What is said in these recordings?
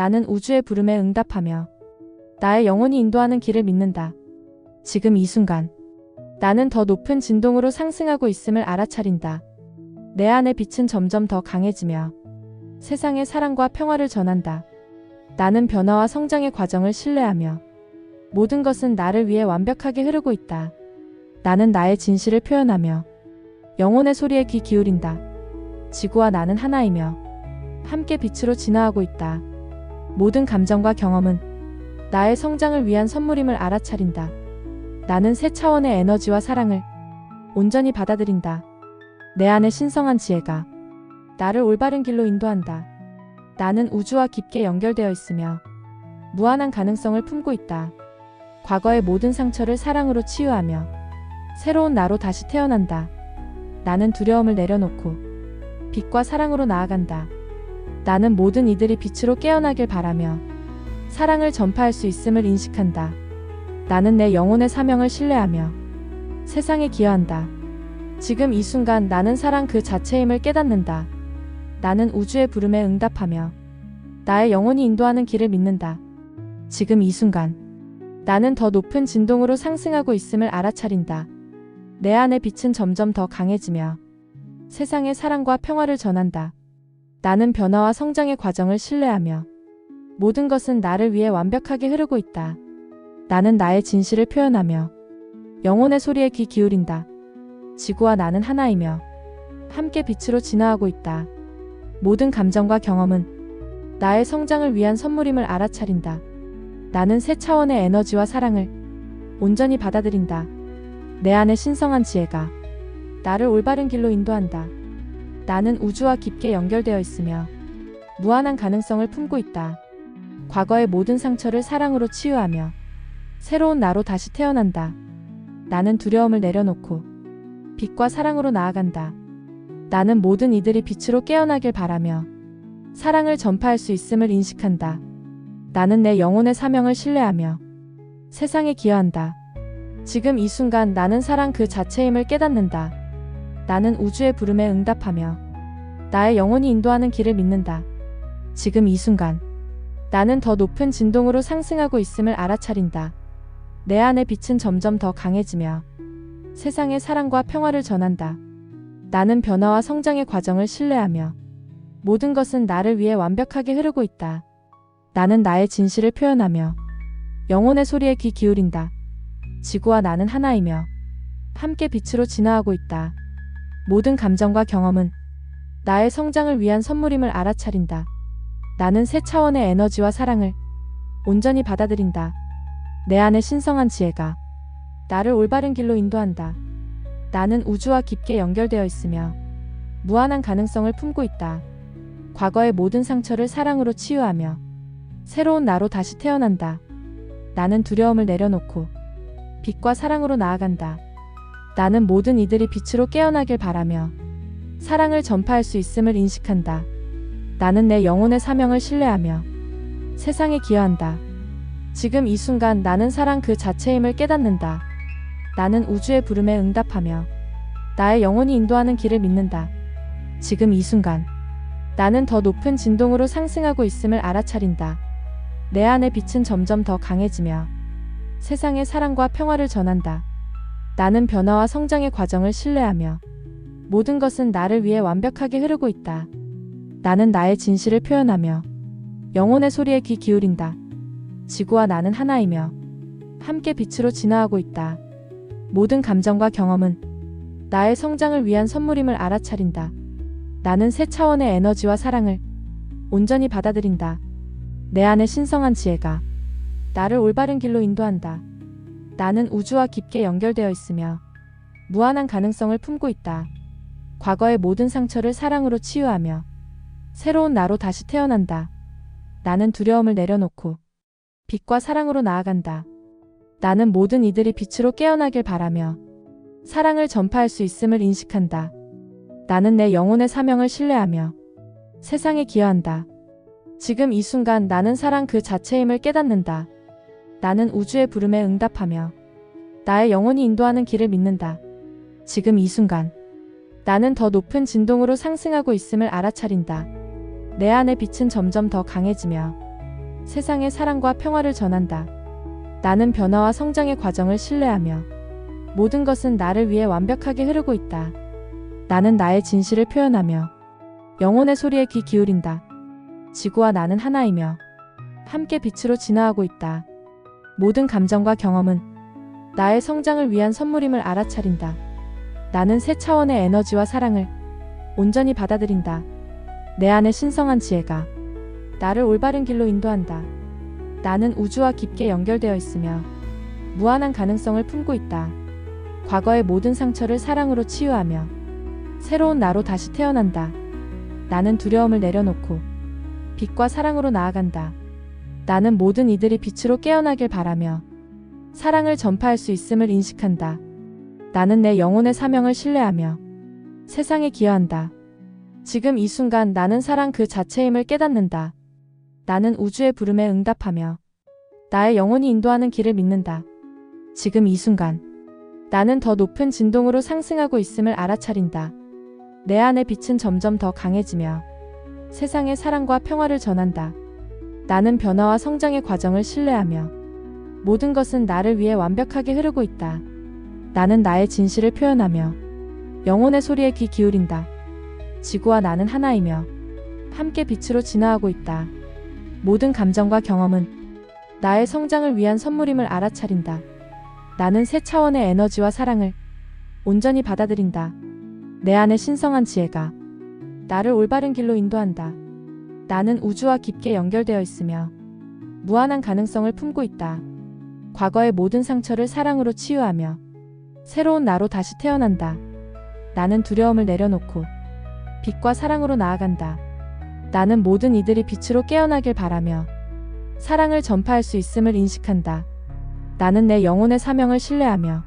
나는 우주의 부름에 응답하며 나의 영혼이 인도하는 길을 믿는다. 지금 이 순간 나는 더 높은 진동으로 상승하고 있음을 알아차린다. 내 안의 빛은 점점 더 강해지며 세상의 사랑과 평화를 전한다. 나는 변화와 성장의 과정을 신뢰하며 모든 것은 나를 위해 완벽하게 흐르고 있다. 나는 나의 진실을 표현하며 영혼의 소리에 귀 기울인다. 지구와 나는 하나이며 함께 빛으로 진화하고 있다. 모든 감정과 경험은 나의 성장을 위한 선물임을 알아차린다. 나는 새 차원의 에너지와 사랑을 온전히 받아들인다. 내 안의 신성한 지혜가 나를 올바른 길로 인도한다. 나는 우주와 깊게 연결되어 있으며 무한한 가능성을 품고 있다. 과거의 모든 상처를 사랑으로 치유하며 새로운 나로 다시 태어난다. 나는 두려움을 내려놓고 빛과 사랑으로 나아간다. 나는 모든 이들이 빛으로 깨어나길 바라며 사랑을 전파할 수 있음을 인식한다. 나는 내 영혼의 사명을 신뢰하며 세상에 기여한다. 지금 이 순간 나는 사랑 그 자체임을 깨닫는다. 나는 우주의 부름에 응답하며 나의 영혼이 인도하는 길을 믿는다. 지금 이 순간 나는 더 높은 진동으로 상승하고 있음을 알아차린다. 내 안의 빛은 점점 더 강해지며 세상의 사랑과 평화를 전한다. 나는 변화와 성장의 과정을 신뢰하며 모든 것은 나를 위해 완벽하게 흐르고 있다. 나는 나의 진실을 표현하며 영혼의 소리에 귀 기울인다. 지구와 나는 하나이며 함께 빛으로 진화하고 있다. 모든 감정과 경험은 나의 성장을 위한 선물임을 알아차린다. 나는 새 차원의 에너지와 사랑을 온전히 받아들인다. 내 안의 신성한 지혜가 나를 올바른 길로 인도한다. 나는 우주와 깊게 연결되어 있으며 무한한 가능성을 품고 있다. 과거의 모든 상처를 사랑으로 치유하며 새로운 나로 다시 태어난다. 나는 두려움을 내려놓고 빛과 사랑으로 나아간다. 나는 모든 이들이 빛으로 깨어나길 바라며 사랑을 전파할 수 있음을 인식한다. 나는 내 영혼의 사명을 신뢰하며 세상에 기여한다. 지금 이 순간 나는 사랑 그 자체임을 깨닫는다. 나는 우주의 부름에 응답하며 나의 영혼이 인도하는 길을 믿는다. 지금 이 순간 나는 더 높은 진동으로 상승하고 있음을 알아차린다. 내 안의 빛은 점점 더 강해지며 세상의 사랑과 평화를 전한다. 나는 변화와 성장의 과정을 신뢰하며 모든 것은 나를 위해 완벽하게 흐르고 있다. 나는 나의 진실을 표현하며 영혼의 소리에 귀 기울인다. 지구와 나는 하나이며 함께 빛으로 진화하고 있다. 모든 감정과 경험은 나의 성장을 위한 선물임을 알아차린다. 나는 새 차원의 에너지와 사랑을 온전히 받아들인다. 내 안의 신성한 지혜가 나를 올바른 길로 인도한다. 나는 우주와 깊게 연결되어 있으며 무한한 가능성을 품고 있다. 과거의 모든 상처를 사랑으로 치유하며 새로운 나로 다시 태어난다. 나는 두려움을 내려놓고 빛과 사랑으로 나아간다. 나는 모든 이들이 빛으로 깨어나길 바라며 사랑을 전파할 수 있음을 인식한다. 나는 내 영혼의 사명을 신뢰하며 세상에 기여한다. 지금 이 순간 나는 사랑 그 자체임을 깨닫는다. 나는 우주의 부름에 응답하며 나의 영혼이 인도하는 길을 믿는다. 지금 이 순간 나는 더 높은 진동으로 상승하고 있음을 알아차린다. 내 안의 빛은 점점 더 강해지며 세상의 사랑과 평화를 전한다. 나는 변화와 성장의 과정을 신뢰하며 모든 것은 나를 위해 완벽하게 흐르고 있다. 나는 나의 진실을 표현하며 영혼의 소리에 귀 기울인다. 지구와 나는 하나이며 함께 빛으로 진화하고 있다. 모든 감정과 경험은 나의 성장을 위한 선물임을 알아차린다. 나는 새 차원의 에너지와 사랑을 온전히 받아들인다. 내 안의 신성한 지혜가 나를 올바른 길로 인도한다. 나는 우주와 깊게 연결되어 있으며 무한한 가능성을 품고 있다. 과거의 모든 상처를 사랑으로 치유하며 새로운 나로 다시 태어난다. 나는 두려움을 내려놓고 빛과 사랑으로 나아간다. 나는 모든 이들이 빛으로 깨어나길 바라며 사랑을 전파할 수 있음을 인식한다. 나는 내 영혼의 사명을 신뢰하며 세상에 기여한다. 지금 이 순간 나는 사랑 그 자체임을 깨닫는다. 나는 우주의 부름에 응답하며 나의 영혼이 인도하는 길을 믿는다. 지금 이 순간 나는 더 높은 진동으로 상승하고 있음을 알아차린다. 내 안의 빛은 점점 더 강해지며 세상에 사랑과 평화를 전한다. 나는 변화와 성장의 과정을 신뢰하며 모든 것은 나를 위해 완벽하게 흐르고 있다. 나는 나의 진실을 표현하며 영혼의 소리에 귀 기울인다. 지구와 나는 하나이며 함께 빛으로 진화하고 있다. 모든 감정과 경험은 나의 성장을 위한 선물임을 알아차린다. 나는 새 차원의 에너지와 사랑을 온전히 받아들인다. 내 안의 신성한 지혜가 나를 올바른 길로 인도한다. 나는 우주와 깊게 연결되어 있으며 무한한 가능성을 품고 있다. 과거의 모든 상처를 사랑으로 치유하며 새로운 나로 다시 태어난다. 나는 두려움을 내려놓고 빛과 사랑으로 나아간다. 나는 모든 이들이 빛으로 깨어나길 바라며 사랑을 전파할 수 있음을 인식한다. 나는 내 영혼의 사명을 신뢰하며 세상에 기여한다. 지금 이 순간 나는 사랑 그 자체임을 깨닫는다. 나는 우주의 부름에 응답하며 나의 영혼이 인도하는 길을 믿는다. 지금 이 순간 나는 더 높은 진동으로 상승하고 있음을 알아차린다. 내 안의 빛은 점점 더 강해지며 세상에 사랑과 평화를 전한다. 나는 변화와 성장의 과정을 신뢰하며 모든 것은 나를 위해 완벽하게 흐르고 있다. 나는 나의 진실을 표현하며 영혼의 소리에 귀 기울인다. 지구와 나는 하나이며 함께 빛으로 진화하고 있다. 모든 감정과 경험은 나의 성장을 위한 선물임을 알아차린다. 나는 새 차원의 에너지와 사랑을 온전히 받아들인다. 내 안의 신성한 지혜가 나를 올바른 길로 인도한다. 나는 우주와 깊게 연결되어 있으며 무한한 가능성을 품고 있다. 과거의 모든 상처를 사랑으로 치유하며 새로운 나로 다시 태어난다. 나는 두려움을 내려놓고 빛과 사랑으로 나아간다. 나는 모든 이들이 빛으로 깨어나길 바라며 사랑을 전파할 수 있음을 인식한다. 나는 내 영혼의 사명을 신뢰하며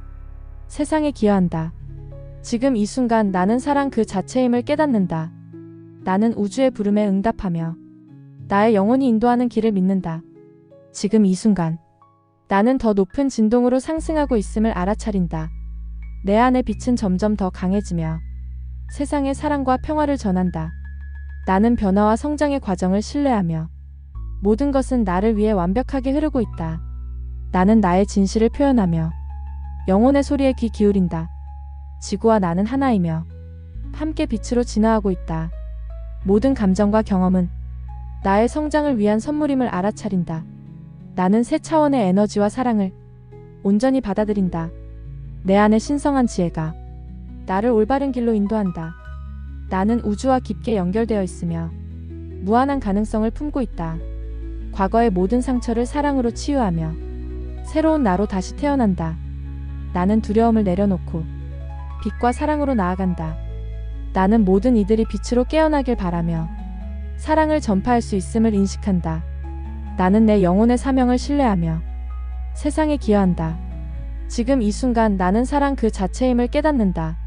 세상에 기여한다. 지금 이 순간 나는 사랑 그 자체임을 깨닫는다. 나는 우주의 부름에 응답하며 나의 영혼이 인도하는 길을 믿는다. 지금 이 순간 나는 더 높은 진동으로 상승하고 있음을 알아차린다. 내 안의 빛은 점점 더 강해지며 세상에 사랑과 평화를 전한다. 나는 변화와 성장의 과정을 신뢰하며 모든 것은 나를 위해 완벽하게 흐르고 있다. 나는 나의 진실을 표현하며 영혼의 소리에 귀 기울인다. 지구와 나는 하나이며 함께 빛으로 진화하고 있다. 모든 감정과 경험은 나의 성장을 위한 선물임을 알아차린다. 나는 새 차원의 에너지와 사랑을 온전히 받아들인다. 내 안의 신성한 지혜가 나를 올바른 길로 인도한다. 나는 우주와 깊게 연결되어 있으며 무한한 가능성을 품고 있다. 과거의 모든 상처를 사랑으로 치유하며 새로운 나로 다시 태어난다. 나는 두려움을 내려놓고 빛과 사랑으로 나아간다. 나는 모든 이들이 빛으로 깨어나길 바라며 사랑을 전파할 수 있음을 인식한다. 나는 내 영혼의 사명을 신뢰하며 세상에 기여한다. 지금 이 순간 나는 사랑 그 자체임을 깨닫는다.